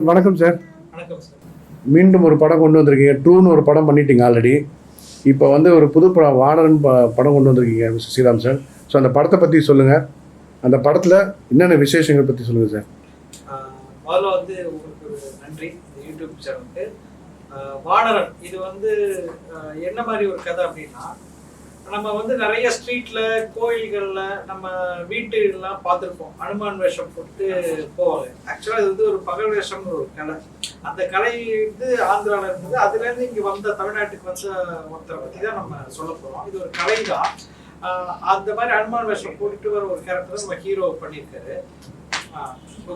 வணக்கம் சார் வணக்கம் சார் மீண்டும் ஒரு படம் கொண்டு வந்திருக்கீங்க. ட்ரூன்னு ஒரு படம் பண்ணிட்டீங்க ஆல்ரெடி இப்போ வந்து ஒரு புது படம் வாடர்ன் ப படம் கொண்டு வந்திருக்கீங்க மிஸ்டர் ஸ்ரீராம் சார் ஸோ அந்த படத்தை பற்றி சொல்லுங்கள் அந்த படத்தில் என்னென்ன விசேஷங்கள் பற்றி சொல்லுங்கள் சார் முதல்ல வந்து உங்களுக்கு ஒரு நன்றி இந்த யூடியூப் சேனலுக்கு வானரன் இது வந்து என்ன மாதிரி ஒரு கதை அப்படின்னா நம்ம வந்து நிறைய ஸ்ட்ரீட்ல கோயில்கள்ல நம்ம வீட்டுலாம் பார்த்துருப்போம். அனுமான் வேஷம் போட்டு போவாங்க. ஆக்சுவலா இது வந்து ஒரு பகல் வேஷம்னு ஒரு கலை. அந்த கலை வந்து ஆந்திரால இருந்தது. அதுல இருந்து இங்க வந்த தமிழ்நாட்டுக்கு வந்த ஒருத்தரை பத்தி தான் நம்ம சொல்ல போறோம். இது ஒரு கலை தான். ஆஹ் அந்த மாதிரி அனுமான் வேஷம் போட்டுட்டு வர ஒரு கேரக்டர் நம்ம ஹீரோ பண்ணியிருக்காரு. ஆஹ்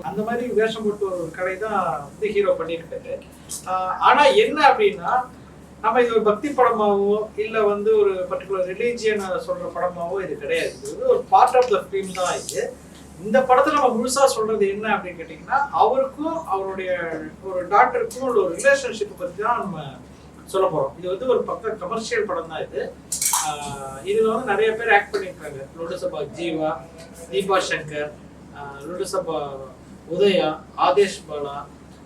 அந்த மாதிரி வேஷம் போட்டு ஒரு கலை தான் வந்து ஹீரோ பண்ணியிருக்காரு. ஆஹ் ஆனா என்ன அப்படின்னா நம்ம இது ஒரு பக்தி படமாவோ இல்ல வந்து ஒரு பர்டிகுலர் ரிலீஜியனை சொல்ற படமாவோ இது கிடையாது. இது வந்து ஒரு பார்ட் ஆஃப் த ஃபிலிம் தான் இது. இந்த படத்துல நம்ம முழுசா சொல்றது என்ன அப்படின்னு கேட்டீங்கன்னா அவருக்கும் அவருடைய ஒரு டாக்டருக்கும் உள்ள ஒரு ரிலேஷன்ஷிப் பத்தி தான் நம்ம சொல்ல போறோம். இது வந்து ஒரு பக்க கமர்ஷியல் படம் தான் இது. இதில் இதுல வந்து நிறைய பேர் ஆக்ட் பண்ணியிருக்காங்க லோட்டசபா ஜீவா தீபா சங்கர் லோட்டசபா உதயா ஆதேஷ் பாலா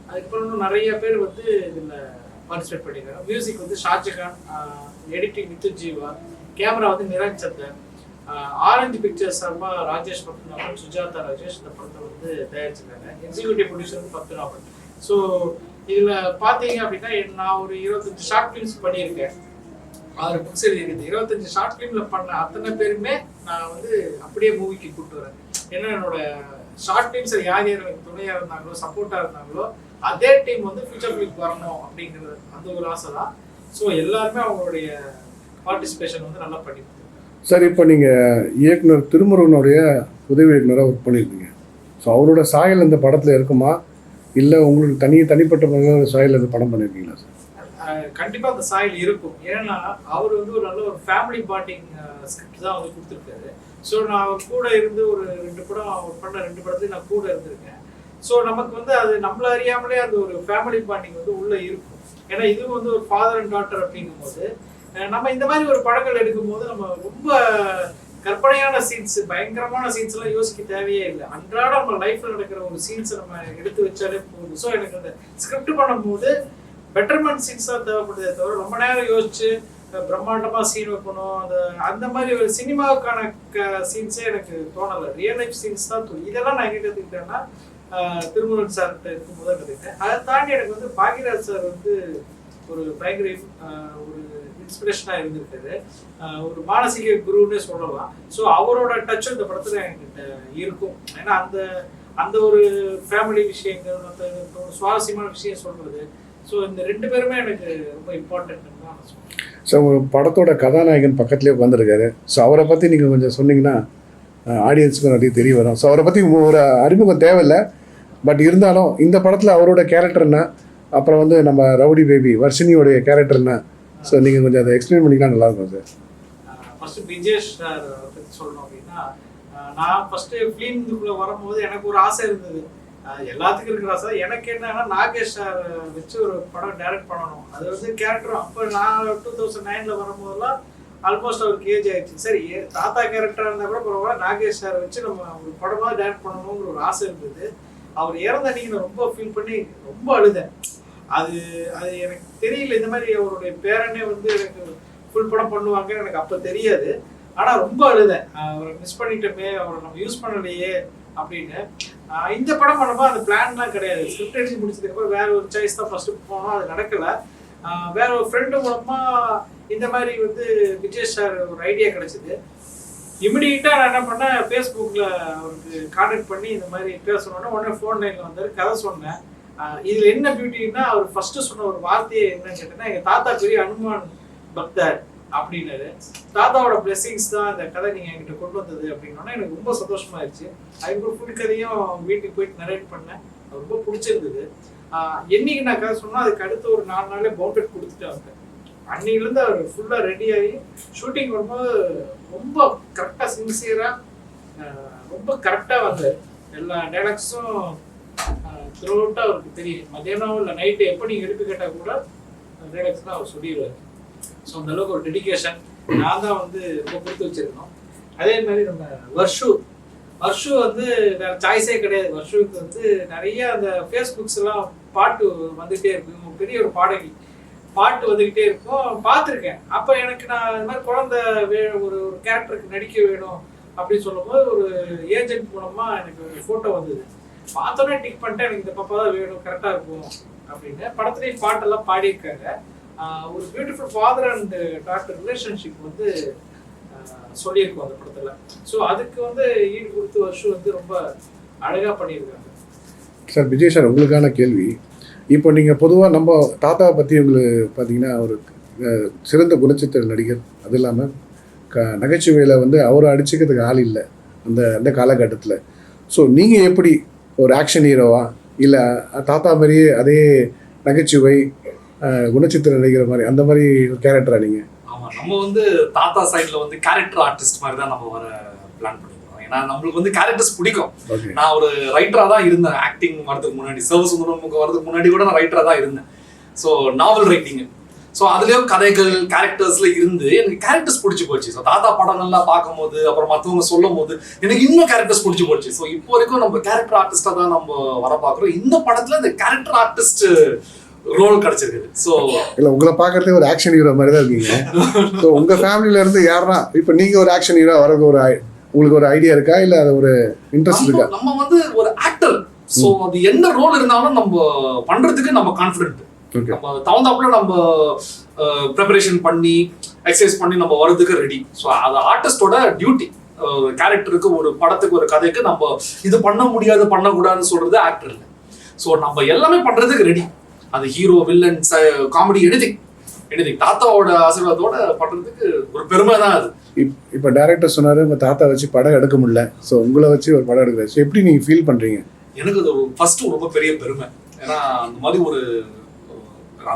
அதுக்கப்புறம் நிறைய பேர் வந்து இதுல பார்ட்டிசிபேட் பண்ணியிருக்காங்க மியூசிக் வந்து ஷாஜகான் எடிட்டிங் நித்து ஜீவா கேமரா வந்து நிரன் சந்தன் ஆரஞ்சு பிக்சர்ஸ் சார்பாக ராஜேஷ் பத்மநாபன் சுஜாதா ராஜேஷ் இந்த படத்தை வந்து தயாரிச்சிருக்காங்க. Executive producer Padmanabhan. ஸோ இதில் பார்த்தீங்க அப்படின்னா நான் ஒரு இருபத்தஞ்சு ஷார்ட் ஃபிலிம்ஸ் பண்ணியிருக்கேன். ஆறு புக்ஸ் எழுதியிருக்குது இருபத்தஞ்சு ஷார்ட் ஃபிலிமில் பண்ண அத்தனை பேருமே நான் வந்து அப்படியே மூவிக்கு கூப்பிட்டு வரேன். ஏன்னா என்னோட ஷார்ட் ஃபிலிம்ஸில் யார் யார் எனக்கு துணையாக இருந்தாங்களோ சப்போர்ட்டாக இருந்தாங்களோ அதே டீம் வந்து ஃபியூச்சர் ஃபிலிம் வரணும் அப்படிங்கிறது அந்த ஒரு ஆசை தான் ஸோ எல்லாருமே அவங்களுடைய பார்ட்டிசிபேஷன் வந்து நல்லா பண்ணியிருக்காங்க சார் இப்போ நீங்கள் இயக்குனர் திருமுருகனுடைய உதவி இயக்குனராக ஒர்க் பண்ணியிருக்கீங்க ஸோ அவரோட சாயல் இந்த படத்தில் இருக்குமா? இல்லை உங்களுக்கு தனி தனிப்பட்ட முறையில் சாயல் இந்த படம் பண்ணியிருக்கீங்களா சார்? அஹ் கண்டிப்பா அந்த சாயல் இருக்கும். ஏன்னா அவர் வந்து ஒரு நல்ல ஒரு ஃபேமிலி பாண்டிங் ஸ்கிரிப்ட் தான் வந்து கொடுத்துருக்காரு. ஸோ நான் அவர் கூட இருந்து ஒரு ரெண்டு படம் அவர் பண்ண ரெண்டு படத்துலையும் நான் கூட இருந்திருக்கேன். ஸோ நமக்கு வந்து அது நம்மள அறியாமலே அந்த ஒரு ஃபேமிலி பாண்டிங் வந்து உள்ளே இருக்கும். ஏன்னா இது வந்து ஒரு ஃபாதர் அண்ட் டாட்டர் அப்படிங்கும்போது போது நம்ம இந்த மாதிரி ஒரு படங்கள் எடுக்கும்போது நம்ம ரொம்ப கற்பனையான சீன்ஸ் பயங்கரமான சீன்ஸ் எல்லாம் யோசிக்க தேவையே இல்லை. அன்றாட நம்ம லைஃப்ல நடக்கிற ஒரு சீன்ஸ் நம்ம எடுத்து வச்சாலே போதும். ஸோ எனக்கு அந்த ஸ்கிரிப்ட் பண்ணும்போது பெட்டர்மெண்ட் சீன்ஸ் தான் தேவைப்படுதே தவிர ரொம்ப நேரம் யோசிச்சு பிரம்மாண்டமாக பிரம்மாண்டமா சீன் வைக்கணும். அந்த அந்த மாதிரி ஒரு சினிமாவுக்கான சீன்ஸே எனக்கு தோணலை. ரியல் லைஃப் சீன்ஸ் தான் தோணும் இதெல்லாம் நான் எங்க கத்துக்கிட்டேன்னா திருமுருகன் சார் இருக்கும்போது தான் கத்துக்கிட்டேன் அதை தாண்டி எனக்கு வந்து பாக்யராஜ் சார் வந்து ஒரு பயங்கர ஒரு இன்ஸ்பிரேஷனாக இருந்திருக்காரு. ஒரு மானசீக குருன்னே சொல்லலாம். ஸோ அவரோட டச் இந்த படத்தில் என்கிட்ட இருக்கும். ஏன்னா அந்த அந்த ஒரு ஃபேமிலி விஷயங்கள் மற்ற ஒரு சுவாரஸ்யமான விஷயம் சொல்றது. ஸோ இந்த ரெண்டு பேருமே எனக்கு ரொம்ப இம்பார்ட்டன்ட் தான் ஸோ உங்கள் படத்தோட கதாநாயகன் பக்கத்துலேயே உட்காந்துருக்காரு ஸோ அவரை பற்றி நீங்கள் கொஞ்சம் சொன்னீங்கன்னா ஆடியன்ஸுக்கும் நிறைய தெரிய வரும். ஸோ அவரை பற்றி ஒரு அறிமுகம் தேவையில்லை. பட் இருந்தாலும் இந்த படத்தில் அவரோட கேரக்டர் என்ன? அப்புறம் வந்து நம்ம ரவுடி பேபி வர்ஷினியோடைய கேரக்டர் என்ன? ஸோ நீங்கள் கொஞ்சம் அதை எக்ஸ்பிளைன் பண்ணிக்கலாம் நல்லாயிருக்கும் சார் ஃபர்ஸ்ட் விஜேஷ் சார் பற்றி சொல்லணும் அப்படின்னா நான் ஃபஸ்ட்டு ஃபிலிம் வரும்போது எனக்கு ஒரு ஆசை இருந்தது. எல்லாத்துக்கும் இருக்கிற ஆசை. எனக்கு என்னன்னா நாகேஷ் சார் வச்சு ஒரு படம் டைரக்ட் பண்ணணும். அது வந்து கேரக்டர் அப்போ நான் டூ தௌசண்ட் நைன்ல வரும்போதெல்லாம் ஆல்மோஸ்ட் அவருக்கு ஏஜ் ஆயிடுச்சு. சரி தாத்தா கேரக்டராக இருந்தால் கூட பரவாயில்ல நாகேஷ் சார் வச்சு நம்ம ஒரு படமாக டைரக்ட் பண்ணணுங்கிற ஒரு ஆசை இருந்தது. அவர் இறந்த அன்னைக்கு நான் ரொம்ப ஃபீல் பண்ணி ரொம்ப அழுதேன். அது அது எனக்கு தெரியல இந்த மாதிரி அவருடைய பேரனே வந்து எனக்கு ஃபுல் படம் பண்ணுவாங்கன்னு எனக்கு அப்போ தெரியாது. ஆனா ரொம்ப அழுதேன். அவரை மிஸ் பண்ணிட்டோமே அவரை நம்ம யூஸ் பண்ணலையே அப்படின்னு. இந்த படம் பண்ணும்போது அந்த பிளான்லாம் கிடையாது. ஸ்கிரிப்ட் எழுதி முடிச்சதுக்கப்புறம் வேற ஒரு சாய்ஸ் தான் ஃபர்ஸ்ட் போனோம் அது நடக்கல. வேற ஒரு ஃப்ரெண்டு மூலமா இந்த மாதிரி வந்து விஜய் சார் ஒரு ஐடியா கிடைச்சது. இமிடியட்டா நான் என்ன பண்ணேன் ஃபேஸ்புக்கில் அவருக்கு கான்டாக்ட் பண்ணி இந்த மாதிரி பேசணும்னா உடனே ஃபோன் லைனில் வந்தார் கதை சொன்னேன். இதில் என்ன பியூட்டின்னா அவர் ஃபர்ஸ்ட் சொன்ன ஒரு வார்த்தையே என்னன்னு கேட்டேன்னா எங்கள் தாத்தா பெரிய அனுமான் பக்தர் அப்படின்னாரு. தாத்தாவோட பிளெஸிங்ஸ் தான் இந்த கதை நீங்கள் என்கிட்ட கொண்டு வந்தது அப்படின்னா எனக்கு ரொம்ப சந்தோஷமாயிருச்சு. அதுக்கப்புறம் ஃபுல் கதையும் வீட்டுக்கு போயிட்டு நரேட் பண்ணேன். ரொம்ப பிடிச்சிருந்தது. என்னைக்கு நான் கதை சொன்னால் அதுக்கு அடுத்து ஒரு நாலு நாளே பவுண்டட் கொடுத்துட்டு வந்தேன் அன்னையிலேருந்து அவர் ஃபுல்லாக ரெடி ஆகி ஷூட்டிங் வரும்போது ரொம்ப கரெக்டாக சின்சியராக ரொம்ப கரெக்டாக வந்தார். எல்லா டைலாக்ஸும் த்ரூ அவுட்டாக அவருக்கு தெரியும். மத்தியானம் இல்லை நைட்டு எப்போ நீங்கள் எடுத்து கேட்டால் கூட டைலாக்ஸ் தான் அவர் சொல்லிடுவார். ஸோ அந்த அளவுக்கு ஒரு டெடிகேஷன் நான் தான் வந்து ரொம்ப கொடுத்து வச்சிருக்கோம் அதே மாதிரி நம்ம வர்ஷு. வர்ஷு வந்து வேற சாய்ஸே கிடையாது. வர்ஷுக்கு வந்து நிறைய அந்த ஃபேஸ்புக்ஸ் எல்லாம் பாட்டு வந்துகிட்டே இருக்கும். பெரிய ஒரு பாடகி. பாட்டு வந்துக்கிட்டே இருக்கும். பார்த்துருக்கேன். அப்போ எனக்கு நான் இது மாதிரி குழந்தை வே ஒரு ஒரு கேரக்டருக்கு நடிக்க வேணும் அப்படின்னு சொல்லும்போது ஒரு ஏஜென்ட் மூலமாக எனக்கு ஒரு ஃபோட்டோ வந்தது. பார்த்தோன்னே டிக் பண்ணிட்டேன். எனக்கு இந்த பாப்பா தான் வேணும் கரெக்டாக இருக்கும் அப்படின்னு. படத்துலேயும் பாட்டெல்லாம் பாடியிருக்காங்க. ஒரு beautiful father and doctor relationship வந்து சொல்லியிருக்கோம் அந்த படத்தில். ஸோ அதுக்கு வந்து ஈடு கொடுத்து வருஷம் வந்து ரொம்ப அழகாக பண்ணியிருக்காங்க. சார் விஜய் சார் உங்களுக்கான கேள்வி. இப்போ நீங்கள் பொதுவாக நம்ம தாத்தாவை பற்றி உங்களுக்கு பார்த்தீங்கன்னா ஒரு சிறந்த குணச்சித்திர நடிகர். அது இல்லாமல் க நகைச்சுவையில் வந்து அவரை அடிச்சுக்கிறதுக்கு ஆள் இல்லை. அந்த அந்த காலகட்டத்தில். ஸோ நீங்கள் எப்படி ஒரு ஆக்ஷன் ஹீரோவா இல்லை தாத்தா மாதிரியே அதே நகைச்சுவை குணச்சித்திர நடிகர் மாதிரி அந்த மாதிரி கேரக்டரா நீங்கள் ஆமாம் நம்ம வந்து தாத்தா சைடில் வந்து கேரக்டர் ஆர்டிஸ்ட் மாதிரி தான் நம்ம வர பிளான் பண்ணுவோம் ஏன்னா நம்மளுக்கு வந்து கேரக்டர்ஸ் பிடிக்கும். நான் ஒரு ரைட்டரா தான் இருந்தேன். ஆக்டிங் வரதுக்கு முன்னாடி சிவசுந்தரமுக்கு வரதுக்கு முன்னாடி கூட நான் ரைட்டரா தான் இருந்தேன். ஸோ நாவல் ரைட்டிங் ஸோ அதுலயும் கதைகள் கேரக்டர்ஸ்ல இருந்து எனக்கு கேரக்டர்ஸ் பிடிச்சி போச்சு. ஸோ தாத்தா படங்கள்லாம் பார்க்கும்போது அப்புறம் மற்றவங்க சொல்லும் போது எனக்கு இன்னும் கேரக்டர்ஸ் பிடிச்சி போச்சு. ஸோ இப்போ வரைக்கும் நம்ம கேரக்டர் ஆர்டிஸ்டா தான் நம்ம வர பார்க்குறோம். இந்த படத்துல இந்த கேரக்டர் ஆர்டிஸ்ட் ரோல் கிடைச்சிருக்குது. ஸோ இல்லை உங்களை பார்க்குறதே ஒரு ஆக்ஷன் ஹீரோ மாதிரி தான் இருக்கீங்க. ஸோ உங்கள் ஃபேமிலியில இருந்து யாருன்னா இப்போ நீங்கள் ஒரு ஆக்ஷன் ஹீரோ வரது ஒரு உங்களுக்கு ஒரு ஐடியா இருக்கா? இல்லை அது ஒரு இன்ட்ரெஸ்ட் இருக்கா? நம்ம வந்து ஒரு ஆக்டர் சோ அது என்ன ரோல் இருந்தாலும் நம்ம பண்றதுக்கு நம்ம கான்ஃபிடென்ட் நம்ம தகுந்தாப்புல நம்ம ப்ரிப்பரேஷன் பண்ணி எக்ஸசைஸ் பண்ணி நம்ம வர்றதுக்கு ரெடி ஸோ அது ஆர்டிஸ்டோட டியூட்டி கேரக்டருக்கு ஒரு படத்துக்கு ஒரு கதைக்கு நம்ம இது பண்ண முடியாது பண்ணக்கூடாதுன்னு சொல்றது ஆக்டர் இல்லை. ஸோ நம்ம எல்லாமே பண்றதுக்கு ரெடி அது hero villain comedy anything anything தாத்தாவோட ஆசீர்வாதத்தோட பண்றதுக்கு ஒரு பெருமை தான் அது. இப் இப்போ டேரக்டர் சொன்னார் உங்கள் தாத்தா வச்சு படம் எடுக்க முடியல. ஸோ உங்களை வச்சு ஒரு படம் எடுக்கிறார் ஸோ எப்படி நீங்கள் ஃபீல் பண்ணுறீங்க எனக்கு அது ஒரு ரொம்ப பெரிய பெருமை. ஏன்னா அந்த மாதிரி ஒரு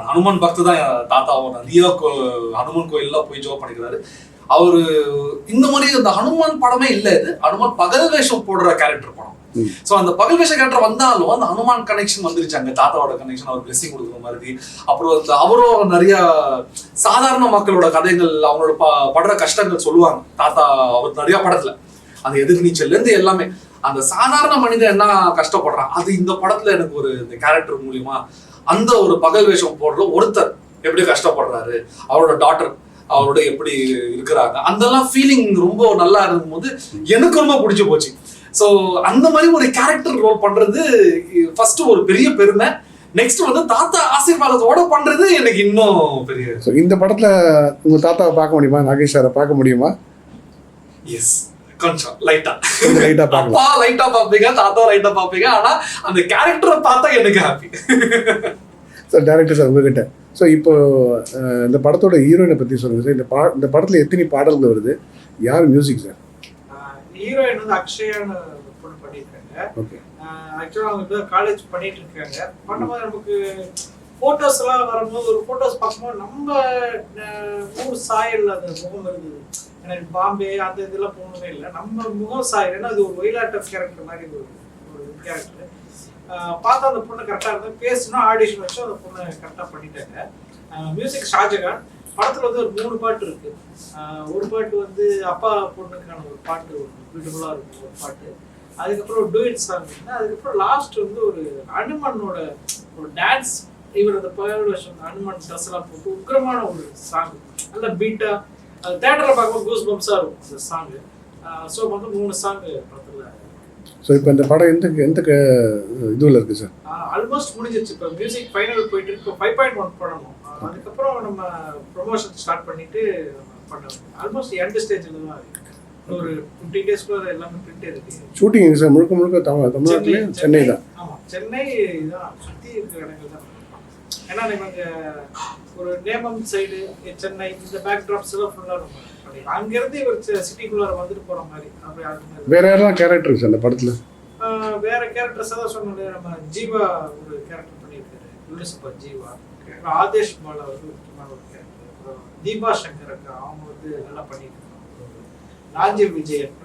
ஹனுமான் பக்து தான் என் தாத்தா. அவர் நிறைய கோ- ஹனுமான் கோயில்லாம் போய் ஜோ பண்ணிக்கிறாரு. அவர் இந்த மாதிரி அந்த ஹனுமான் படமே இல்லை இது. ஹனுமான் பகல் வேஷம் போடுற கேரக்டர் படம். ஸோ சோ அந்த பகல் வேஷ கேரக்டர் வந்தாலும் அந்த ஹனுமான் கனெக்ஷன் வந்துருச்சு. அங்கே தாத்தாவோட கனெக்ஷன் அவர் பிளெஸிங் கொடுக்குற மாதிரி. அப்புறம் அந்த அவரும் நிறைய சாதாரண மக்களோட கதைகள் அவங்களோட ப- படுற கஷ்டங்கள் சொல்லுவாங்க. தாத்தா அவர் நிறைய படத்துல. அந்த எதிர்நீச்சல்ல இருந்து எல்லாமே. அந்த சாதாரண மனிதன் என்ன கஷ்டப்படுறான்? அது இந்த படத்துல எனக்கு ஒரு இந்த கேரக்டர் மூலியமா அந்த ஒரு பகல் வேஷம் போடுற ஒருத்தர் எப்படி கஷ்டப்படுறாரு? அவரோட டாட்டர் அவரோட எப்படி இருக்கிறாங்க? அதெல்லாம் ஃபீலிங் ரொம்ப நல்லா இருக்கும்போது எனக்கு ரொம்ப பிடிச்சி போச்சு. ஸோ அந்த மாதிரி ஒரு கேரக்டர் ரோல் பண்றது ஃபர்ஸ்ட் ஒரு பெரிய பெருமை. நெக்ஸ்ட் வந்து தாத்தா ஆசீர்வாதத்தோட பண்றது எனக்கு இன்னும் பெரிய ஸோ இந்த படத்தில் உங்கள் தாத்தாவை பார்க்க முடியுமா? நாகேஷ் சாரை பார்க்க முடியுமா? எஸ் கொஞ்சம் லைட்டா பார்க்கலாம். அப்பா லைட்டா பாப்பீங்க தாத்தா லைட்டா பாப்பீங்க ஆனா அந்த கேரக்டரை பார்த்தா எனக்கு ஹாப்பி சார் டேரக்டர் சார் உங்ககிட்ட. ஸோ இப்போ இந்த படத்தோட ஹீரோயினை பற்றி சொல்லுங்கள் சார் இந்த பா இந்த படத்தில் எத்தனை பாடல்கள் வருது? யார் மியூசிக் சார் ஹீரோயின் வந்து அக்ஷயான்னு பொண்ணு பண்ணியிருக்காங்க. ஆக்சுவலாக அவங்க இப்போ காலேஜ் பண்ணிட்டு இருக்காங்க பண்ணும்போது நமக்கு ஃபோட்டோஸ் எல்லாம் வரும்போது ஒரு ஃபோட்டோஸ் பார்க்கும்போது நம்ம ஊர் சாயல் அந்த முகம் இருந்தது எனக்கு பாம்பே அந்த இதெல்லாம் போகணுமே இல்லை. நம்ம முகம் சாயல் ஏன்னா அது ஒரு ஒயிலாட்ட கேரக்டர் மாதிரி ஒரு ஒரு கேரக்டர் பார்த்தா அந்த பொண்ணு கரெக்டாக இருந்தது பேசணும் ஆடிஷன் வச்சு அந்த பொண்ணு கரெக்டாக பண்ணிட்டாங்க. மியூசிக் ஷாஜகான் படத்தில் வந்து ஒரு மூணு பாட்டு இருக்கு. ஒரு பாட்டு வந்து அப்பா பொண்ணுக்கான ஒரு பாட்டு பியூட்டிஃபுல்லாக இருக்கும் ஒரு பாட்டு. அதுக்கப்புறம் டூயிட் சாங் அதுக்கப்புறம் லாஸ்ட் வந்து ஒரு அனுமனோட ஒரு டான்ஸ் இவர் அந்த பதினேழு வருஷம் அனுமன் ட்ரெஸ் எல்லாம் போட்டு உக்கிரமான ஒரு சாங் நல்ல பீட்டா அது தேட்டரில் பார்க்கும்போது கூஸ் பம்ஸாக இருக்கும் அந்த சாங்கு ஸோ வந்து மூணு சாங் படத்தில் ஸோ இப்போ இந்த படம் எந்த எந்த இதுவில் இருக்குது சார் ஆல்மோஸ்ட் முடிஞ்சிருச்சு. இப்போ மியூசிக் ஃபைனல் போயிட்டு இருக்கு. ஃபைவ் பாயிண்ட் ஒன் பண்ணணும் அதுக்கப்புறம் நம்ம ப்ரொமோஷன் ஸ்டார்ட் பண்ணிட்டு பண்ணணும் ஆல்மோஸ்ட் எண்ட் ஸ்டேஜில் தான் ஒரு ஃபிஃப்டி டேஸ்க்குள்ள எல்லாமே பிரிண்ட் இருக்கு. ஷூட்டிங் சார் முழுக்க முழுக்க தமிழ் தமிழ்நாட்டிலே சென்னை தான். ஆமா சென்னை தான். சுத்தி இருக்கிற இடங்கள் தான். ஏன்னா நமக்கு ஒரு நேமம் சைடு சென்னை இந்த பேக் ட்ராப்ஸ் எல்லாம் ஃபுல்லா நம்ம பண்ணிக்கலாம் அங்க இருந்து இவர் சிட்டிக்குள்ளார வந்துட்டு போற மாதிரி அப்படி வேற யாரெல்லாம் கேரக்டர் அந்த படத்தில்? வேற கேரக்டர்ஸ் தான் சொன்னது நம்ம ஜீவா ஒரு கேரக்டர் பண்ணியிருக்காரு. யூனிசபா ஜீவா. ஆதேஷ் மாலா வந்து முக்கியமான ஒரு கேரக்டர். தீபா சங்கர் அக்கா அவங்க வந்து நல்லா பண்ணியிருக்காங்க ராஜீவ் விஜயன்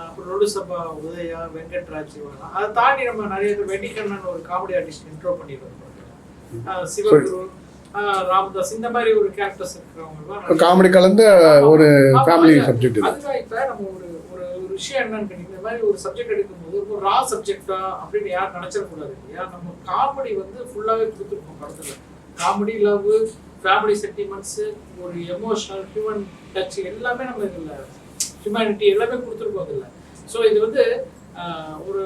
அப்புறம் லுலுசபா உதயா வெங்கட்ராஜ் இவங்கெல்லாம். அதை தாண்டி நம்ம நிறைய பேர் வெட்டிக்கண்ணன் ஒரு காமெடி ஆர்டிஸ்ட் இன்ட்ரோ ஆஹ் சிவகுரு ராமதாஸ் இந்த மாதிரி ஒரு கேரக்டர்ஸ் இருக்கிறவங்க காமெடி கலந்த ஒரு ஃபேமிலி. சப்ஜெக்ட் அதுதான். இப்ப நம்ம ஒரு ஒரு ஒரு விஷயம் என்னன்னு கேட்டீங்கன்னா இந்த மாதிரி ஒரு சப்ஜெக்ட் எடுக்கும்போது ஒரு ரா சப்ஜெக்டா அப்படின்னு யாரும் நினைச்சிடக்கூடாது இல்லையா? நம்ம காமெடி வந்து ஃபுல்லாவே கொடுத்துருக்கோம் படத்துல. காமெடி லவ் ஃபேமிலி சென்டிமெண்ட்ஸ் ஒரு எமோஷனல் ஹியூமன் டச் எல்லாமே நம்ம இதில் ஹியூமனிட்டி எல்லாமே கொடுத்துருக்கோம் இதில் ஸோ இது வந்து ஒரு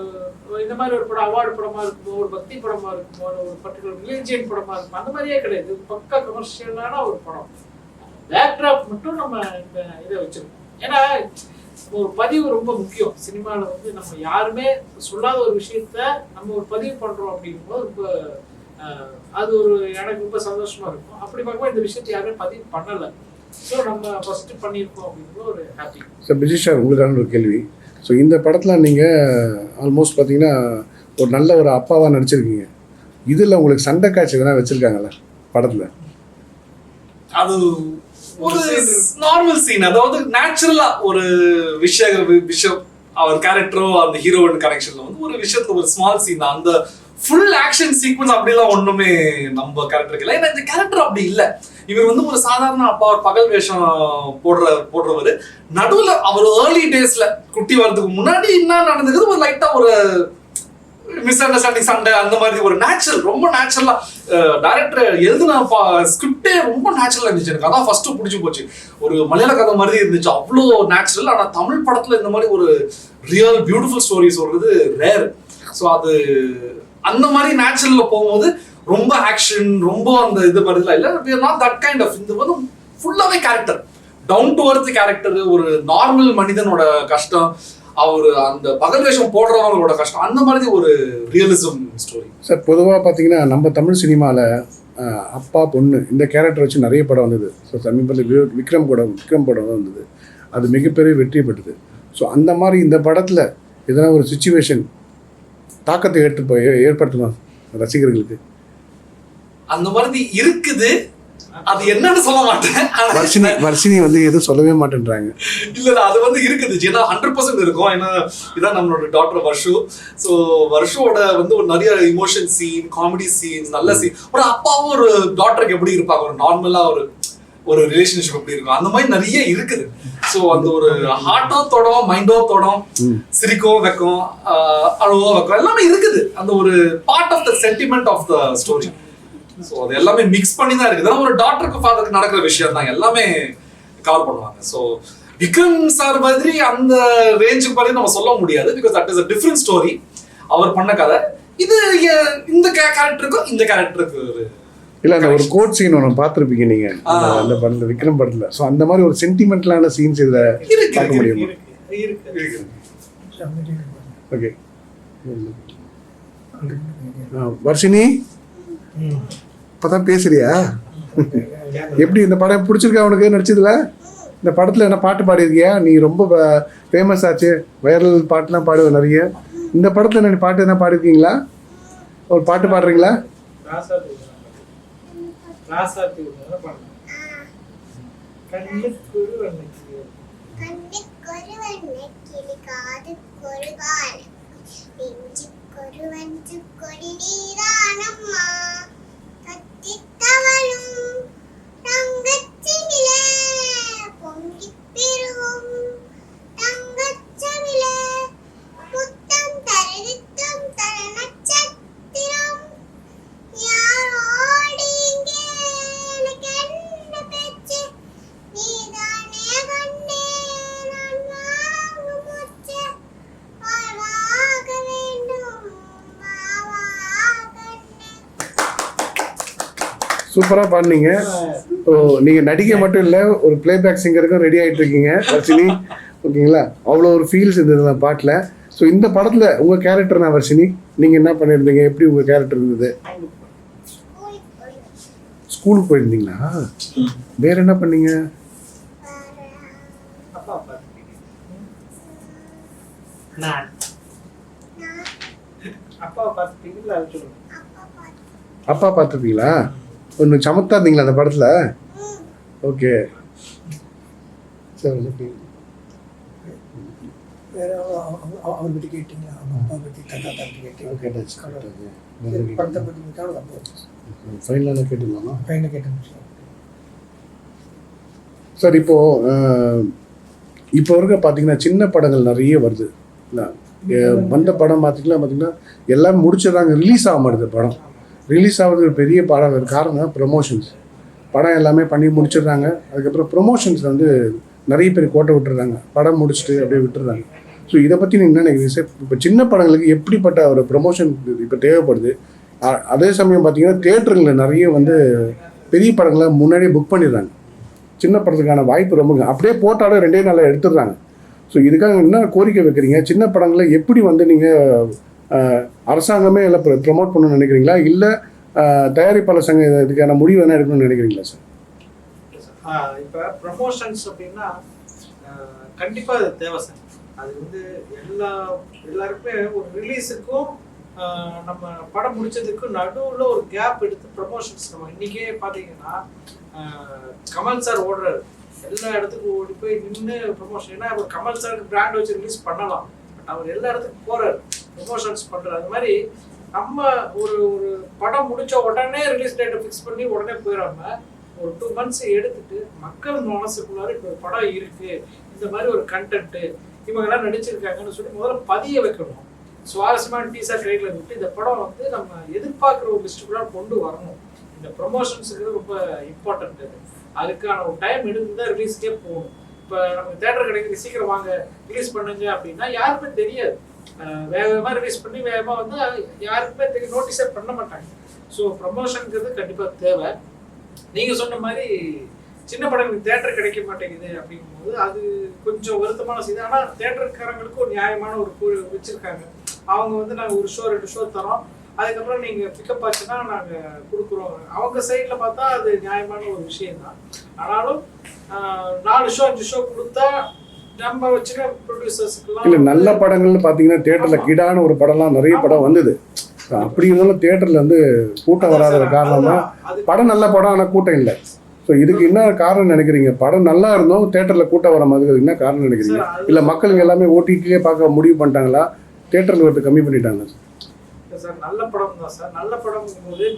இந்த மாதிரி ஒரு படம் அவார்டு படமாக இருக்குமோ ஒரு பக்தி படமாக இருக்குமோ ஒரு பர்டிகுலர் ரிலீஜியன் படமாக இருக்குமோ அந்த மாதிரியே கிடையாது. பக்கா கமர்ஷியலான ஒரு படம். பேக்ராப் மட்டும் நம்ம இந்த இதை வச்சிருக்கோம். ஏன்னா ஒரு பதிவு ரொம்ப முக்கியம். சினிமாவில் வந்து நம்ம யாருமே சொல்லாத ஒரு விஷயத்த நம்ம ஒரு பதிவு பண்ணுறோம் அப்படிங்கும்போது ரொம்ப அது ஒரு எனக்கு ரொம்ப சந்தோஷமா இருக்கும். அப்படி பார்க்கும்போது இந்த விஷயத்தை யாருமே பதிவு பண்ணலை. ஸோ நம்ம ஃபர்ஸ்ட் பண்ணியிருக்கோம் அப்படிங்கும்போது ஒரு ஹாப்பி சார் பிஜிஷ் சார் உங்களுக்கான ஒரு கேள்வி. ஸோ இந்த படத்தில் நீங்கள் ஆல்மோஸ்ட் பார்த்தீங்கன்னா ஒரு நல்ல ஒரு அப்பாவாக நடிச்சிருக்கீங்க. இதில் உங்களுக்கு சண்டை காட்சி எதனா வச்சுருக்காங்களா படத்தில்? அது ஒரு நார்மல் சீன் அதாவது நேச்சுரலா ஒரு விஷய விஷயம் அவர் கேரக்டரோ அந்த ஹீரோயின் கனெக்ஷன்ல வந்து ஒரு விஷயத்துல ஒரு ஸ்மால் சீன் அந்த ஃபுல் ஆக்ஷன் சீக்வன்ஸ் அப்படிலாம் ஒண்ணுமே நம்ம கேரக்டருக்கு இல்லை. ஏன்னா இந்த கேரக்டர் அப்படி இல்லை. இவர் வந்து ஒரு சாதாரண அப்பா ஒரு பகல் வேஷம் போடுற போடுறவர். நடுவில் அவர் ஏர்லி டேஸ்ல குட்டி வர்றதுக்கு முன்னாடி என்ன நடந்துக்குது ஒரு லைட்டா ஒரு மிஸ் அண்டர்ஸ்டாண்டிங் சண்டை அந்த மாதிரி ஒரு நேச்சுரல் ரொம்ப நேச்சுரலா டைரக்டர் எழுதுன ஸ்கிரிப்டே ரொம்ப நேச்சுரலா இருந்துச்சு எனக்கு. அதான் ஃபர்ஸ்ட் பிடிச்சி போச்சு. ஒரு மலையாள கதை மாதிரி இருந்துச்சு. அவ்வளோ நேச்சுரல் ஆனா தமிழ் படத்துல இந்த மாதிரி ஒரு ரியல் பியூட்டிஃபுல் ஸ்டோரி சொல்றது ரேர் ஸோ அது அந்த மாதிரி நேச்சுரல்ல போகும்போது ரொம்ப ஆக்ஷன் ரொம்ப அந்த இது மாதிரிலாம் இல்லை நாட் தட் கைண்ட் ஆஃப் இது வந்து ஃபுல்லாவே character down to earth character ஒரு நார்மல் மனிதனோட கஷ்டம் அவர் அந்த பகல் வேஷம் போடுறவங்களோட கஷ்டம் அந்த மாதிரி ஒரு ரியலிசம் ஸ்டோரி சார் பொதுவாக பார்த்தீங்கன்னா நம்ம தமிழ் சினிமாவில் அப்பா பொண்ணு இந்த கேரக்டர் வச்சு நிறைய படம் வந்தது. ஸோ சமீபத்தில் விக்ரம் படம் விக்ரம் படம் தான் வந்தது. அது மிகப்பெரிய வெற்றி பெற்றது. ஸோ அந்த மாதிரி இந்த படத்தில் எதனா ஒரு சுச்சுவேஷன் தாக்கத்தை ஏற்று போய் ஏற்படுத்தலாம் ரசிகர்களுக்கு? அந்த மாதிரி இருக்குது. அது என்னன்னு சொல்ல மாட்டேன். வர்ஷினி வர்ஷினி வந்து எதுவும் சொல்லவே மாட்டேன்றாங்க. இல்ல இல்ல அது வந்து இருக்குது. ஏன்னா ஹண்ட்ரட் பர்சன்ட் இருக்கும். ஏன்னா இதான் நம்மளோட டாக்டர் வர்ஷு. ஸோ வர்ஷோட வந்து ஒரு நிறைய இமோஷன் சீன் காமெடி சீன்ஸ் நல்ல சீன் ஒரு அப்பாவும் ஒரு டாக்டருக்கு எப்படி இருப்பாங்க? ஒரு நார்மலா ஒரு ஒரு ரிலேஷன்ஷிப் எப்படி இருக்கும். அந்த மாதிரி நிறைய இருக்குது. ஸோ அந்த ஒரு ஹார்ட்டோ தொடும் மைண்டோ தொடும் சிரிக்கும் வைக்கும் அழுவோ வைக்கும் எல்லாமே இருக்குது. அந்த ஒரு part of the sentiment of the story so அது எல்லாமே மிக்ஸ் பண்ணி தான் இருக்குது ஒரு டாக்டருக்கு ஃபாதருக்கு நடக்கிற விஷயம் தான் எல்லாமே கவர் பண்ணுவாங்க. ஸோ விக்ரம் சார் மாதிரி அந்த ரேஞ்சுக்கு மாதிரி நம்ம சொல்ல முடியாது. Because that is a different story அவர் பண்ண கதை. இது இந்த கேரக்டருக்கும் இந்த கேரக்டருக்கு ஒரு இல்லை அந்த ஒரு கோட் சீன் ஒன்று பார்த்துருப்பீங்க நீங்கள் அந்த படத்தில் விக்ரம் படத்தில். ஸோ அந்த மாதிரி ஒரு சென்டிமெண்டலான சீன்ஸ் இதில் பார்க்க முடியுமா? ஓகே வர்ஷினி? இப்பதான் பேசுறியா? எப்படி இந்த படம் பிடிச்சிருக்கா உனக்கு? நடிச்சதுல? இந்த படத்துல என்ன பாட்டு பாடியிருக்கியா? நீ ரொம்ப ஃபேமஸ் ஆச்சு. வைரல் பாட்டுலாம் பாடுவ நிறைய. இந்த படத்துல என்ன பாட்டு என்ன பாடிருக்கீங்களா ஒரு பாட்டு பாடுறீங்களா? ராசாத்தி விடுறத பண்ணலாம் கண்ணுக்குரு வண்ணக்கிளி கண்ணுக்குரு வண்ணக்கிளி காது கொழுவாள் நெஞ்சு கொரு வஞ்சு கொடி நீரானம்மா கத்தி தவழும் தங்கச்சினிலே பொங்கி தங்கச்சமிலே சூப்பரா பாடுனீங்க. ஓ நீங்க நடிக்க மட்டும் இல்ல ஒரு பிளேபேக் சிங்கருக்கும் ரெடி ஆயிட்டு இருக்கீங்க வர்ஷினி. ஓகேங்களா? அவ்வளோ ஒரு ஃபீல்ஸ் இருந்தது அந்த பாட்டில். ஸோ இந்த படத்துல உங்க கேரக்டர் நான் வர்ஷினி? நீங்க என்ன பண்ணியிருந்தீங்க எப்படி உங்க கேரக்டர் இருந்தது? ஸ்கூலுக்கு போயிருந்தீங்களா? வேற என்ன பண்ணீங்க? அப்பா பார்த்துட்டீங்க ஒன்று சமத்தா இருந்தீங்களா அந்த படத்துல? ஓகே சரி ஓகே வேற அவ- அவ- அவ- அவர் பற்றி கேட்டீங்களா? அவங்க அப்பா பற்றி தாத்தா பற்றி கேட்டீங்க கேட்டாச்சு படத்தை பற்றி கேட்டாலும் தப்பு ஃபைனலாக கேட்டுருந்தாமா பையனை கேட்டேன் சார் இப்போ அஹ், இப்போ இருக்க பார்த்தீங்கன்னா சின்ன படங்கள் நிறைய வருது. வந்த படம் பார்த்தீங்கன்னா பார்த்தீங்கன்னா எல்லாம் முடிச்சிடுறாங்க ரிலீஸ் ஆக மாட்டுது படம். ரிலீஸ் ஆகிறது ஒரு பெரிய பாடம். ஒரு காரணம் ப்ரொமோஷன்ஸ் படம் எல்லாமே பண்ணி முடிச்சிடுறாங்க. அதுக்கப்புறம் ப்ரொமோஷன்ஸ் வந்து நிறைய பேர் கோட்டை விட்டுறாங்க படம் முடிச்சுட்டு அப்படியே விட்டுறாங்க ஸோ இதை பற்றி நீங்கள் என்ன நினைக்கிறீங்க? இப்போ சின்ன படங்களுக்கு எப்படிப்பட்ட ஒரு ப்ரொமோஷன் இப்போ தேவைப்படுது? அதே சமயம் பார்த்தீங்கன்னா தேட்டருங்களில் நிறைய வந்து பெரிய படங்களை முன்னாடியே புக் பண்ணிடுறாங்க. சின்ன படத்துக்கான வாய்ப்பு ரொம்ப அப்படியே போட்டாலும் ரெண்டே நாளில் எடுத்துடுறாங்க. ஸோ இதுக்காக என்ன கோரிக்கை வைக்கிறீங்க? சின்ன படங்களை எப்படி வந்து நீங்கள் அரசாங்கமே எல்லாம் ப்ரொமோட் பண்ணணும்னு நினைக்கிறீங்களா? இல்லை தயாரிப்பாளர் சங்கம் இதுக்கான முடிவு என்ன எடுக்கணும்னு நினைக்கிறீங்களா சார் இப்போ ப்ரொமோஷன்ஸ் ப்ரமோஷன்ஸ் அப்படின்னா கண்டிப்பாக அது தேவை சார் அது வந்து எல்லா எல்லாருக்குமே ஒரு ரிலீஸுக்கும் நம்ம படம் முடிச்சதுக்கும் நடுவில் ஒரு கேப் எடுத்து ப்ரமோஷன்ஸ் நம்ம இன்றைக்கே பார்த்தீங்கன்னா கமல் சார் ஓடுறாரு. எல்லா இடத்துக்கும் ஓடி போய் நின்று ப்ரமோஷன் ஏன்னா அவர் கமல் சார் பிராண்ட் வச்சு ரிலீஸ் பண்ணலாம். பட் அவர் எல்லா இடத்துக்கும் போகிறாரு ப்ரொமோஷன்ஸ் பண்ணுற அது மாதிரி நம்ம ஒரு ஒரு படம் முடிச்ச உடனே ரிலீஸ் டேட்டை ஃபிக்ஸ் பண்ணி உடனே போயிடாம ஒரு டூ மந்த்ஸ் எடுத்துட்டு மக்கள் மனசுக்குள்ளார இப்போ ஒரு படம் இருக்கு. இந்த மாதிரி ஒரு கண்டென்ட்டு இவங்க எல்லாம் நடிச்சிருக்காங்கன்னு சொல்லி முதல்ல பதிய வைக்கணும். சுவாரஸ்யமான டீசர் ட்ரெயிலர் விட்டு இந்த படம் வந்து நம்ம எதிர்பார்க்குற ஒரு லிஸ்ட்டுக்குள்ள கொண்டு வரணும். இந்த ப்ரொமோஷன்ஸுக்கு ரொம்ப இம்பார்ட்டன்ட் அது. அதுக்கான ஒரு டைம் எடுத்து தான் ரிலீஸ்க்கே போகணும். இப்போ நம்ம தேட்டர் கிடைக்குது சீக்கிரம் வாங்க ரிலீஸ் பண்ணுங்க அப்படின்னா யாருக்குமே தெரியாது. வேக வேகமாக ரிலீஸ் பண்ணி வேகமாக வந்து அது யாருக்குமே தெரியும் நோட்டீஸே பண்ண மாட்டாங்க. ஸோ ப்ரமோஷனுங்கிறது கண்டிப்பாக தேவை. நீங்கள் சொன்ன மாதிரி சின்ன படங்களுக்கு தேட்டர் கிடைக்க மாட்டேங்குது அப்படிங்கும்போது அது கொஞ்சம் வருத்தமான செய்தி. ஆனால் தேட்டருக்காரங்களுக்கும் ஒரு நியாயமான ஒரு கூ வச்சுருக்காங்க. அவங்க வந்து நாங்கள் ஒரு ஷோ ரெண்டு ஷோ தரோம். அதுக்கப்புறம் நீங்கள் பிக்கப் ஆச்சுன்னா நாங்கள் கொடுக்குறோம். அவங்க சைடில் பார்த்தா அது நியாயமான ஒரு விஷயம் தான் ஆனாலும் நாலு ஷோ அஞ்சு ஷோ கொடுத்தா இல்லை நல்ல படங்கள்னு பார்த்தீங்கன்னா தேட்டரில். கிடான ஒரு படம்லாம் நிறைய படம் வந்தது. அப்படி இருந்தாலும் தேட்டரில் வந்து கூட்டம் வராத காரணமாக அது படம் நல்ல படம் ஆனால் கூட்டம் இல்லை. ஸோ இதுக்கு என்ன காரணம் நினைக்கிறீங்க? படம் நல்லா இருந்தும் தேட்டரில் கூட்டம் வர மாதிரி என்ன காரணம் நினைக்கிறீங்க? இல்லை மக்களுங்க எல்லாமே ஓடிடிலே பார்க்க முடிவு பண்ணிட்டாங்களா? தேட்டரில் வரது கம்மி பண்ணிட்டாங்க. சார் நல்ல படம் தான் சார் நல்ல படம்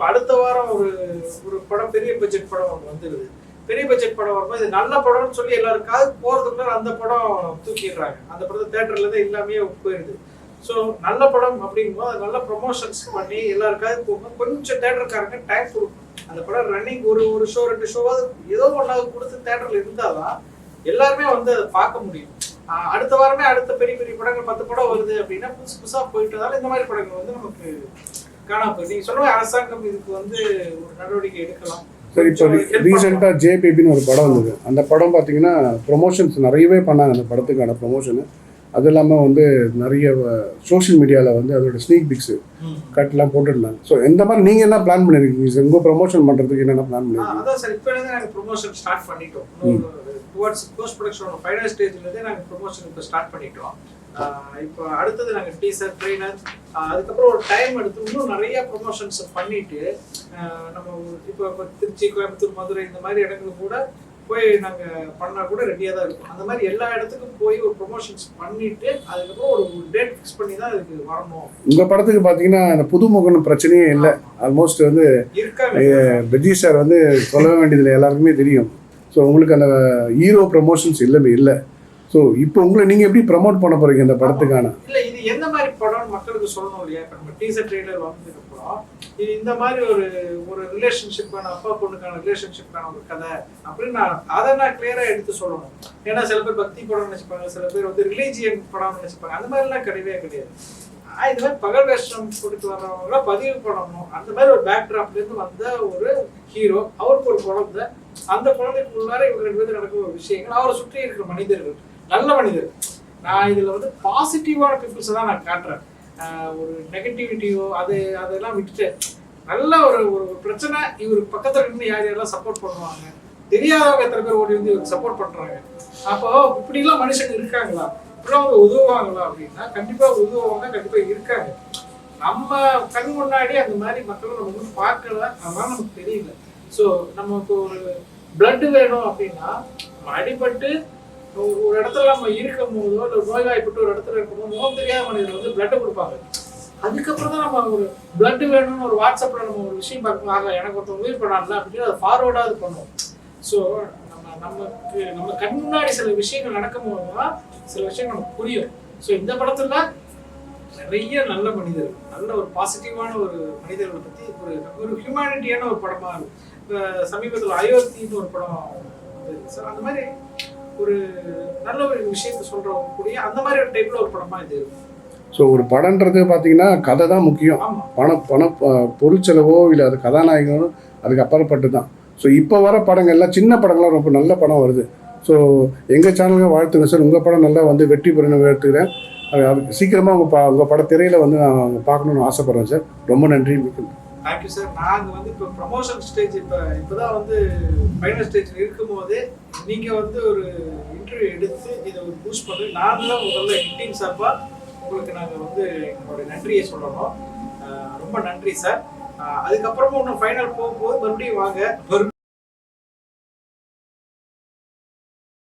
அடுத்த வாரம் ஒரு ஒரு படம் பெரிய பட்ஜெட் படம் வந்துருது. பெரிய பட்ஜெட் படம் வரும்போது இது நல்ல படம்னு சொல்லி எல்லாருக்காவது போறதுக்குள்ள அந்த படம் தூக்கிடுறாங்க. அந்த படத்தை தேட்டர்ல இருந்து எல்லாமே போயிடுது ஸோ நல்ல படம் அப்படிங்கும்போது அது நல்ல ப்ரொமோஷன்ஸ் பண்ணி எல்லாருக்காவது போகும்போது கொஞ்சம் தேட்டருக்காரங்க டைம் கொடுக்கும். அந்த படம் ரன்னிங் ஒரு ஒரு ஷோ ரெண்டு ஷோவாவது ஏதோ ஒன்றாவது கொடுத்து தேட்டர்ல இருந்தாதான் எல்லாருமே வந்து அதை பார்க்க முடியும். ஆஹ் அடுத்த வாரமே அடுத்த பெரிய பெரிய படங்கள் பத்து படம் வருது அப்படின்னா புதுசு புதுசா போயிட்டதால இந்த மாதிரி படங்கள் வந்து நமக்கு காணாம போகுது நீங்க சொல்லுவாங்க அரசாங்கம் இதுக்கு வந்து ஒரு நடவடிக்கை எடுக்கலாம். சரி இப்போ ரீசெண்டாக ஜேபிபின்னு ஒரு படம் வந்தது. அந்த படம் பார்த்தீங்கன்னா ப்ரொமோஷன்ஸ் நிறையவே பண்ணாங்க அந்த படத்துக்கான ப்ரொமோஷனு அது இல்லாமல் வந்து நிறைய சோஷியல் மீடியாவில் வந்து அதோட ஸ்னீக் பிக்ஸு. கட்லாம் போட்டுருந்தாங்க. ஸோ எந்த மாதிரி நீங்கள் என்ன பிளான் பண்ணியிருக்கீங்க சார் உங்கள் ப்ரொமோஷன் பண்ணுறதுக்கு என்னென்ன பிளான் பண்ணியிருக்கீங்க அதான் சார் இப்போ இருந்து நாங்கள் ப்ரொமோஷன் ஸ்டார்ட் பண்ணிட்டோம். டுவர்ட்ஸ் போஸ்ட் ப்ரொடக்ஷனோட ஃபைனல் ஸ்டேஜ்லேருந்தே நாங்கள் ப்ரொமோஷன் இப்போ ஸ்டார்ட் பண்ணிட்டோம். இப்போ அடுத்தது நாங்கள் டீசர் ட்ரெய்னர் அதுக்கப்புறம் ஒரு டைம் எடுத்து இன்னும் நிறைய ப்ரொமோஷன்ஸ் பண்ணிட்டு நம்ம இப்போ இப்போ திருச்சி கோயம்புத்தூர் மதுரை இந்த மாதிரி இடங்களுக்கு கூட போய் நாங்கள் பண்ணால் கூட ரெடியாக தான் இருக்கும். அந்த மாதிரி எல்லா இடத்துக்கும் போய் ஒரு ப்ரொமோஷன்ஸ் பண்ணிட்டு அதுக்கப்புறம் ஒரு டேட் ஃபிக்ஸ் பண்ணி தான் இதுக்கு வரணும். உங்கள் படத்துக்கு பார்த்தீங்கன்னா அந்த புதுமுகன் பிரச்சனையே இல்லை. ஆல்மோஸ்ட் வந்து பெஜி சார் வந்து சொல்ல வேண்டியதில்லை எல்லாருக்குமே தெரியும். ஸோ உங்களுக்கு அந்த ஹீரோ ப்ரமோஷன்ஸ் இல்லவே இல்லை. ஸோ இப்போ உங்களை நீங்கள் எப்படி ப்ரமோட் பண்ண போகிறீங்க இந்த படத்துக்கான? இல்லை இது எந்த மாதிரி படம் மக்களுக்கு சொல்லணும் இல்லையா? இப்போ நம்ம டீசர் ட்ரெய்லர் வந்ததுக்கு அப்புறம் இது இந்த மாதிரி ஒரு ஒரு ரிலேஷன்ஷிப்பான அப்பா பொண்ணுக்கான ரிலேஷன்ஷிப்பான ஒரு கதை அப்படின்னு நான் அதை நான் கிளியராக எடுத்து சொல்லணும். ஏன்னா சில பேர் பக்தி படம் நினைச்சுப்பாங்க சில பேர் வந்து ரிலீஜியன் படம் நினைச்சுப்பாங்க. அந்த மாதிரிலாம் கிடையவே கிடையாது. இது மாதிரி பகல் வேஷம் கொடுத்து வர்றவங்கள பதிவு பண்ணணும். அந்த மாதிரி ஒரு பேக்ட்ராப்லேருந்து வந்த ஒரு ஹீரோ அவருக்கு ஒரு குழந்தை அந்த குழந்தைக்கு உள்ளார இவங்க ரெண்டு பேரும் நடக்கிற ஒரு விஷயங்கள் அவரை சுற்றி இருக்கிற மனிதர்கள் நல்ல மனிதர் நான் இதில் வந்து பாசிட்டிவான பீப்புள்ஸை தான் நான் காட்டுறேன். ஒரு நெகட்டிவிட்டியோ அது அதெல்லாம் விட்டுட்டு நல்ல ஒரு ஒரு பிரச்சனை இவருக்கு பக்கத்தில் இருந்து யார் யாரெல்லாம் சப்போர்ட் பண்ணுவாங்க? தெரியாதவங்க எத்தனை பேர் ஓடி வந்து இவருக்கு சப்போர்ட் பண்ணுறாங்க அப்போ இப்படிலாம் மனுஷங்க இருக்காங்களா? இப்படிலாம் அவங்க உதவுவாங்களா அப்படின்னா கண்டிப்பாக உதவுவாங்க கண்டிப்பாக இருக்காங்க. நம்ம கண் முன்னாடி அந்த மாதிரி மக்களை நம்ம வந்து பார்க்கல அதனால நமக்கு தெரியல. ஸோ நமக்கு ஒரு பிளட் வேணும் அப்படின்னா அடிபட்டு ஒரு ஒரு இடத்துல நம்ம இருக்கும் போதோ இல்லை நோய்வாய்ப்பட்டு ஒரு இடத்துல இருக்கும்போது முகம் தெரியாத மனிதர் வந்து பிளட்டை கொடுப்பாங்க. அதுக்கப்புறம் தான் நம்ம ஒரு பிளட் வேணும்னு ஒரு வாட்ஸ்அப்பில் நம்ம ஒரு விஷயம் பார்க்கணும் ஆக எனக்கு ஒருத்தர் உயிர் பண்ணாங்கல்ல அப்படின்னு அதை ஃபார்வர்டாக பண்ணுவோம். ஸோ நம்ம நமக்கு நம்ம கண் முன்னாடி சில விஷயங்கள் நடக்கும்போது தான் சில விஷயங்கள் நமக்கு புரியும். ஸோ இந்த படத்தில் நிறைய நல்ல மனிதர் நல்ல ஒரு பாசிட்டிவான ஒரு மனிதர்களை பற்றி ஒரு ஒரு ஹியூமனிட்டியான ஒரு படமாக இருக்கும் இப்போ சமீபத்தில் அயோத்தின்னு ஒரு படம் வந்து அந்த மாதிரி ஒரு நல்ல ஒரு விஷயத்த சொல்றக்கூடிய அந்த மாதிரி ஒரு டைப்ல ஒரு படமா இது இருக்கும். ஸோ ஒரு படன்றது பார்த்தீங்கன்னா கதை தான் முக்கியம். பணம் பணம் பொருட்செலவோ இல்லை அது கதாநாயகனோ அதுக்கு அப்பாற்பட்டு தான் ஸோ இப்போ வர படங்கள்லாம் சின்ன படங்கள்லாம் ரொம்ப நல்ல படம் வருது. ஸோ எங்கள் சேனலுக்கு வாழ்த்துங்க சார் உங்கள் படம் நல்லா வந்து வெற்றி பெறணும் எடுத்துக்கிறேன் அது சீக்கிரமாக உங்கள் பா உங்கள் பட திரையில் வந்து நான் பார்க்கணுன்னு ஆசைப்பட்றேன் சார் ரொம்ப நன்றி மிக்க தேங்க்யூ சார் நாங்கள் வந்து இப்போ ப்ரமோஷன் ஸ்டேஜ் இப்போ இப்போ தான் வந்து ஃபைனல் ஸ்டேஜில் இருக்கும்போது நீங்கள் வந்து ஒரு இன்டர்வியூ எடுத்து இதை ஒரு பூஸ்ட் பண்ணி. நாங்கள் தான் முதல்ல டீம் சார்பாக உங்களுக்கு நாங்கள் வந்து எங்களுடைய நன்றியை சொல்லணும். ரொம்ப நன்றி சார் அதுக்கப்புறமும் அதுக்கப்புறமா இன்னும் ஃபைனல் போகும்போது மறுபடியும் வாங்க. மறுபடியும்